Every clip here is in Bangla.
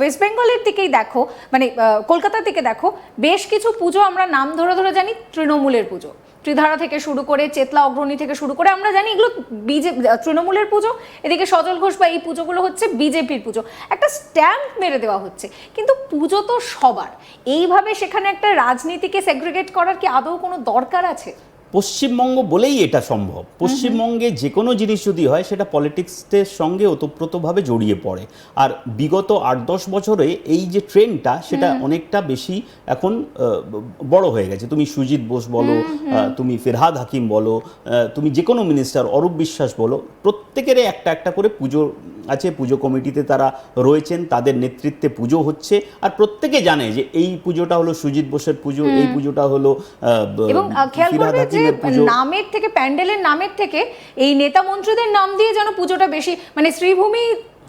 ওয়েস্ট বেঙ্গলের দিকেই দেখো মানে কলকাতার দিকে দেখো, বেশ কিছু পুজো আমরা নাম ধরে ধরে জানি তৃণমূলের পুজো। ত্রিধারা থেকে শুরু করে চেতলা অগ্রণী থেকে শুরু করে আমরা জানি এগুলো বিজে তৃণমূলের পুজো। এদিকে সজল ঘোষ বা এই পুজোগুলো হচ্ছে বিজেপির পুজো। একটা স্ট্যাম্প মেরে দেওয়া হচ্ছে। কিন্তু পুজো তো সবার। এইভাবে সেখানে একটা রাজনীতিকে সেগ্রিগেট করার কি আদৌ কোনো দরকার আছে? পশ্চিমবঙ্গ বলেই এটা সম্ভব। পশ্চিমবঙ্গে যে কোনো জিনিস যদি হয় সেটা পলিটিক্সের সঙ্গে ওতপ্রোতভাবে জড়িয়ে পড়ে। আর বিগত আট দশ বছরে এই যে ট্রেন্ডটা সেটা অনেকটা বেশি এখন বড় হয়ে গেছে। তুমি সুজিত বোস বলো তুমি ফেরহাদ হাকিম বলো তুমি যে কোনো মিনিস্টার অরূপ বিশ্বাস বলো প্রত্যেকেরই একটা একটা করে পুজো আছে পুজো কমিটিতে তারা রয়েছেন তাদের নেতৃত্বে পুজো হচ্ছে। আর প্রত্যেকে জানে যে এই পুজোটা হলো সুজিত বোসের পুজো এই পুজোটা হলো এবং খেয়াল করবে যে নামের থেকে প্যান্ডেলের নামের থেকে এই নেতা মন্ত্রীদের নাম দিয়ে যেন পুজোটা বেশি মানে শ্রীভূমি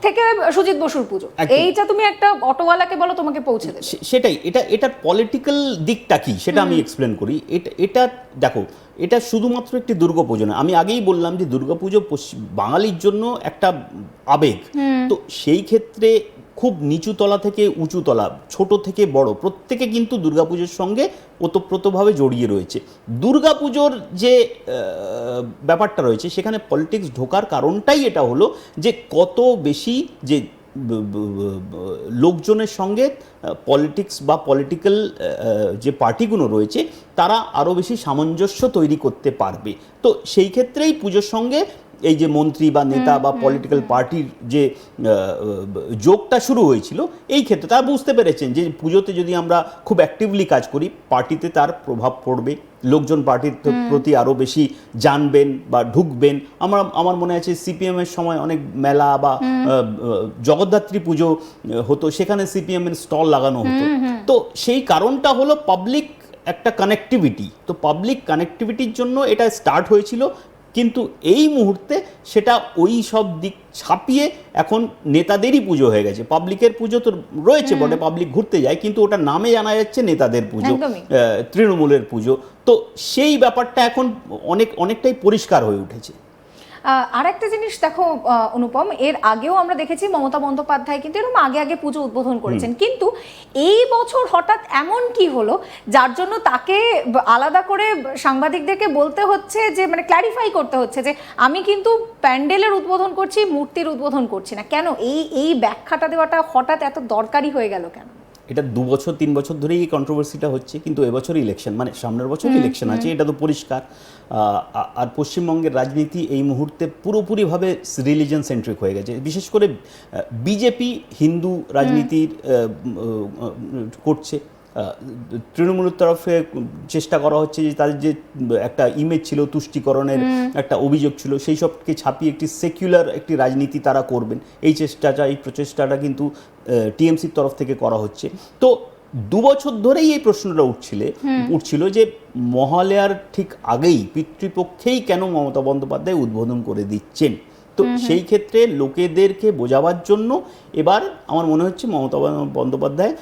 থেকে সুজিত বসুর পুজো। এইটা তুমি একটা অটোওয়ালাকে বলো তোমাকে পৌঁছে দেবে। সেটাই এটা এটার পলিটিক্যাল দিকটা কি সেটা আমি এক্সপ্লেন করি। এটা এটা দেখো এটা শুধুমাত্র একটি দুর্গাপুজো না আমি আগেই বললাম যে দুর্গাপুজো পশ্চিম বাঙালির জন্য একটা আবেগ। তো সেই ক্ষেত্রে খুব নিচু তলা থেকে উঁচু তলা, ছোট থেকে বড়। প্রত্যেকে কিন্তু দুর্গাপুজোর সঙ্গে ওতপ্রোতভাবে জড়িয়ে রয়েছে। দুর্গাপুজোর যে ব্যাপারটা রয়েছে, সেখানে পলিটিক্স ঢোকার কারণটাই এটা হলো যে, কত বেশি যে লোকজনের সঙ্গে পলিটিক্স বা পলিটিক্যাল যে পার্টিগুলো রয়েছে, তারা আরও বেশি সামঞ্জস্য তৈরি করতে পারবে। তো সেই ক্ষেত্রেই পুজোর সঙ্গে এই যে মন্ত্রী বা নেতা বা পলিটিক্যাল পার্টির যে যোগটা শুরু হয়েছিল এই ক্ষেত্রে তারা বুঝতে পেরেছেন যে পুজোতে যদি আমরা খুব অ্যাক্টিভলি কাজ করি পার্টিতে তার প্রভাব পড়বে লোকজন পার্টির প্রতি আরও বেশি জানবেন বা ঢুকবেন। আমার আমার মনে আছে সিপিএম এর সময় অনেক মেলা বা জগদ্ধাত্রী পুজো হতো সেখানে সিপিএম এর স্টল লাগানো হতো। তো সেই কারণটা হলো পাবলিক একটা কানেক্টিভিটি তো পাবলিক কানেক্টিভিটির জন্য এটা স্টার্ট হয়েছিল কিন্তু এই মুহূর্তে সেটা ওই সব দিক ছাপিয়ে এখন নেতাদেরই পুজো হয়ে গেছে। পাবলিকের পুজো তো রয়েছে বটে পাবলিক ঘুরতে যায় কিন্তু ওটা নামে জানা যাচ্ছে নেতাদের পুজো তৃণমূলের পুজো। তো সেই ব্যাপারটা এখন অনেক অনেকটাই পরিষ্কার হয়ে উঠেছে। আর একটা জিনিস দেখো অনুপম এর আগেও আমরা দেখেছি মমতা বন্দ্যোপাধ্যায় কিন্তু এরকম আগে আগে পুজো উদ্বোধন করেছেন। কিন্তু এই বছর হঠাৎ এমন কি হলো যার জন্য তাকে আলাদা করে সাংবাদিকদেরকে বলতে হচ্ছে যে মানে ক্ল্যারিফাই করতে হচ্ছে যে আমি কিন্তু প্যান্ডেলের উদ্বোধন করছি মূর্তির উদ্বোধন করছি না। কেন এই এই ব্যাখ্যাটা দেওয়াটা হঠাৎ এত দরকারি হয়ে গেল কেন? এটা দু বছর তিন বছর ধরেই এই কন্ট্রোভার্সিটা হচ্ছে কিন্তু এবছর ইলেকশন মানে সামনের বছর ইলেকশন আছে এটা তো পরিষ্কার। আর পশ্চিমবঙ্গের রাজনীতি এই মুহূর্তে পুরোপুরিভাবে রিলিজন সেন্ট্রিক হয়ে গেছে। বিশেষ করে বিজেপি হিন্দু রাজনীতির করছে। তৃণমূলের তরফে চেষ্টা করা হচ্ছে যে তাদের যে একটা ইমেজ ছিল তুষ্টিকরণের একটা অভিযোগ ছিল সেই সবকে ছাপিয়ে একটি সেকুলার একটি রাজনীতি তারা করবেন। এই চেষ্টাটা এই প্রচেষ্টাটা কিন্তু টিএমসির তরফ থেকে করা হচ্ছে। তো দু বছর ধরেই এই প্রশ্নটা উঠছিলে উঠছিল যে মহালয়ার ঠিক আগেই পিতৃপক্ষেই কেন মমতা বন্দ্যোপাধ্যায় উদ্বোধন করে দিচ্ছেন? তো সেই ক্ষেত্রে লোকেদেরকে বোঝাবার জন্য এবার আমার মনে হচ্ছে মমতা বন্দ্যোপাধ্যায়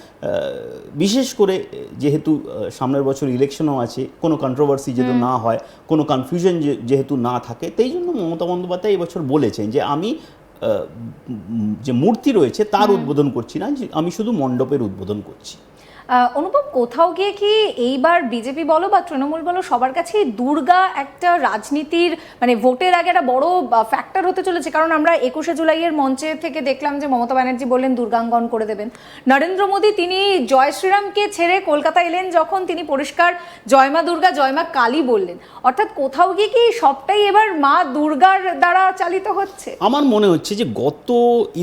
বিশেষ করে যেহেতু সামনের বছর ইলেকশনও আছে কোনো কন্ট্রোভার্সি যেহেতু না হয় কোনো কনফিউশন যেহেতু না থাকে তাই জন্য মমতা বন্দ্যোপাধ্যায় এবছর বলেছেন যে আমি যে মূর্তি রয়েছে তার উদ্বোধন করছি না আমি শুধু মণ্ডপের উদ্বোধন করছি। অনুপম কোথাও গিয়ে কি এইবার বিজেপি বলো বা তৃণমূল বলো সবার কাছে দুর্গা একটা রাজনীতির মানে ভোটের আগে একটা বড় ফ্যাক্টর হতে চলেছে? কারণ আমরা একুশে জুলাইয়ের মঞ্চে থেকে দেখলাম যে মমতা ব্যানার্জি বললেন দুর্গাঙ্গন করে দেবেন। নরেন্দ্র মোদী তিনি জয় শ্রীরামকে ছেড়ে কলকাতা এলেন যখন তিনি পরিষ্কার জয়মা দুর্গা জয়মা কালী বললেন। অর্থাৎ কোথাও গিয়ে কি সবটাই এবার মা দুর্গার দ্বারা চালিত হচ্ছে? আমার মনে হচ্ছে যে গত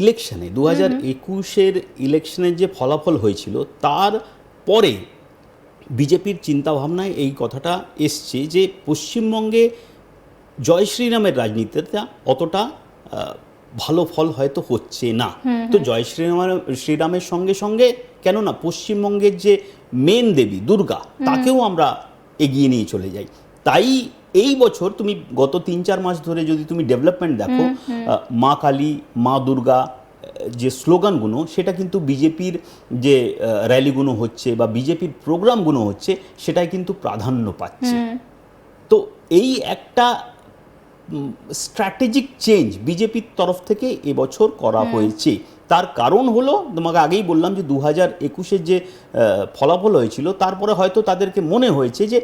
ইলেকশনে দু হাজার একুশের ইলেকশনের যে ফলাফল হয়েছিল তার পরে বিজেপির চিন্তাভাবনায় এই কথাটা এসছে যে পশ্চিমবঙ্গে জয় শ্রীরামের রাজনীতিটা অতটা ভালো ফল হয়তো হচ্ছে না। তো জয় শ্রীরামের শ্রীরামের সঙ্গে সঙ্গে কেননা পশ্চিমবঙ্গের যে মেন দেবী দুর্গা তাকেও আমরা এগিয়ে নিয়ে চলে যাই। তাই এই বছর তুমি গত তিন চার মাস ধরে যদি তুমি ডেভেলপমেন্ট দেখো মা কালী মা দুর্গা যে স্লোগানগুলো সেটা কিন্তু বিজেপির যে র্যালিগুলো হচ্ছে বা বিজেপির প্রোগ্রামগুলো হচ্ছে সেটাই কিন্তু প্রাধান্য পাচ্ছে। তো এই একটা স্ট্র্যাটেজিক চেঞ্জ বিজেপির তরফ থেকে এবছর করা হয়েছে। তার কারণ হলো তোমাকে আগেই বললাম যে দু হাজার একুশের যে ফলাফল হয়েছিল তারপরে হয়তো তাদেরকে মনে হয়েছে যে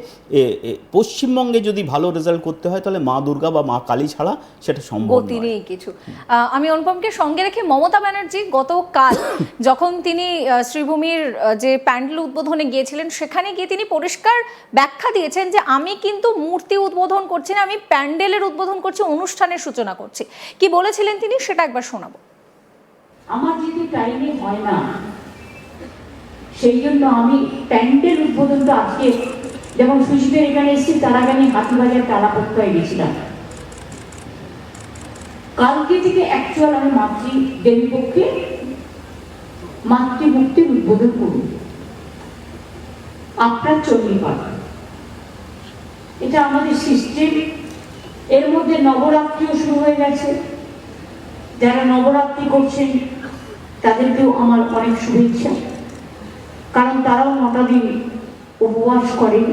পশ্চিমবঙ্গে যদি ভালো রেজাল্ট করতে হয় তাহলে মা দুর্গা বা মা কালী ছাড়া সেটা সম্ভব নেই কিছু। আমি অনুপমকে সঙ্গে রেখে মমতা ব্যানার্জি গতকাল যখন তিনি শ্রীভূমির যে প্যান্ডেল উদ্বোধনে গিয়েছিলেন সেখানে গিয়ে তিনি পরিষ্কার ব্যাখ্যা দিয়েছেন যে আমি কিন্তু মূর্তি উদ্বোধন করছি না আমি প্যান্ডেলের উদ্বোধন করছি অনুষ্ঠানের সূচনা করছি। কি বলেছিলেন তিনি সেটা একবার শোনাবো। আমার যেহেতু টাইমে হয় না। সেই জন্য আমি প্যান্ডেল উদ্বোধনটা আজকে যেমন সুশীতের এখানে এসেছি, তার আগে আমি হাতিবাজার তালাপত্তায় গেছিলাম। কালকে থেকে অ্যাকচুয়াল আমি মাতৃ দেবী পক্ষে মাতৃমূর্তির উদ্বোধন করব। আপনার চণ্ডীপাঠ এটা আমাদের সিস্টেম এর মধ্যে নবরাত্রিও শুরু হয়ে গেছে। যারা নবরাত্রি করছেন তাদেরকেও আমার অনেক শুভেচ্ছা। কারণ তারাও নটা দিন উপবাস করেন।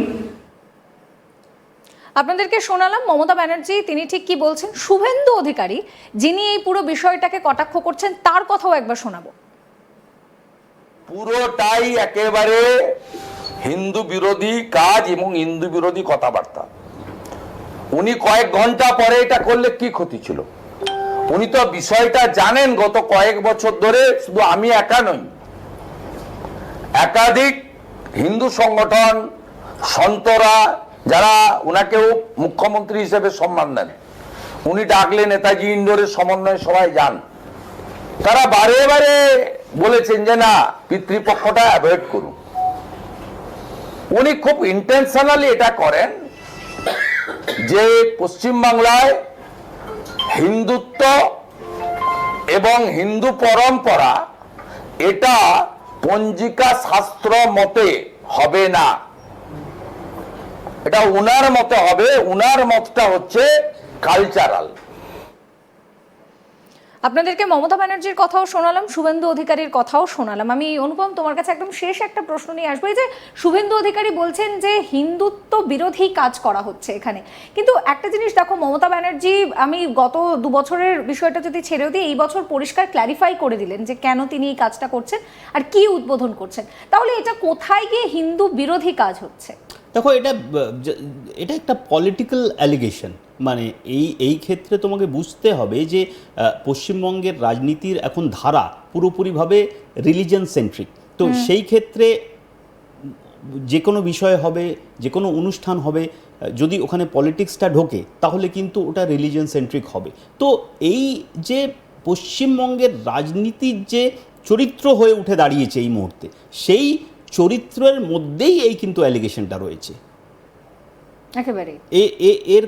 আপনাদেরকে শোনালাম মমতা ব্যানার্জি তিনি ঠিক কি বলছেন? শুভেন্দু অধিকারী যিনি এই পুরো বিষয়টাকে কটাক্ষ করছেন তার কথাও একবার শোনাবো। পুরোটাই একেবারে হিন্দু বিরোধী কাজ এবং হিন্দু বিরোধী কথাবার্তা। উনি কয়েক ঘণ্টা পরে এটা করলে কি ক্ষতি ছিল? উনি তো বিষয়টা জানেন গত কয়েক বছর ধরে, শুধু আমি একা নই। একাধিক হিন্দু সংগঠন, সন্তরা, যারা ওনাকেও মুখ্যমন্ত্রী হিসেবে সম্মান দেন। উনি ডাকলে নেতাজি ইন্দোরের সমন্বয় সবাই যান। তারা বারে বারে বলেছেন যে, না, পিতৃপক্ষটা অ্যাভয়েড করুন। উনি খুব ইন্টেনশনালি এটা করেন যে পশ্চিমবাংলায় হিন্দুত্ব এবং হিন্দু পরম্পরা, এটা পঞ্জিকা শাস্ত্র মতে হবে না। এটা উনার মতে হবে, উনার মতটা হচ্ছে কালচারাল আপনাদেরকে মমতা ব্যানার্জির কথাও শোনালাম, শুভেন্দু অধিকারীর কথাও শোনালাম। আমি, অনুপম, তোমার কাছে একদম শেষ একটা প্রশ্ন নিয়ে আসব। যে শুভেন্দু অধিকারী বলছেন যে হিন্দুত্ব বিরোধী কাজ করা হচ্ছে এখানে। কিন্তু একটা জিনিস দেখো, মমতা ব্যানার্জি, আমি গত দু বছরের বিষয়টা যদি ছেড়েও দিই, এই বছর পরিষ্কার ক্ল্যারিফাই করে দিলেন যে কেন তিনি এই কাজটা করছেন আর কি উদ্বোধন করছেন। তাহলে এটা কোথায় গিয়ে হিন্দু বিরোধী কাজ হচ্ছে? দেখো, এটা এটা একটা পলিটিক্যাল অ্যালিগেশন মানে এই এই ক্ষেত্রে তোমাকে বুঝতে হবে যে পশ্চিমবঙ্গের রাজনীতির এখন ধারা পুরোপুরিভাবে রিলিজন সেন্ট্রিক তো সেই ক্ষেত্রে যে কোনো বিষয় হবে যে কোনো অনুষ্ঠান হবে যদি ওখানে পলিটিক্সটা ঢোকে তাহলে কিন্তু ওটা রিলিজন সেন্ট্রিক হবে। তো এই যে পশ্চিমবঙ্গের রাজনীতির যে চরিত্র হয়ে উঠে দাঁড়িয়েছে এই মুহূর্তে সেই চরিত্রের মধ্যেই এই কিন্তু অ্যালিগেশনটা রয়েছে। একেবারে এর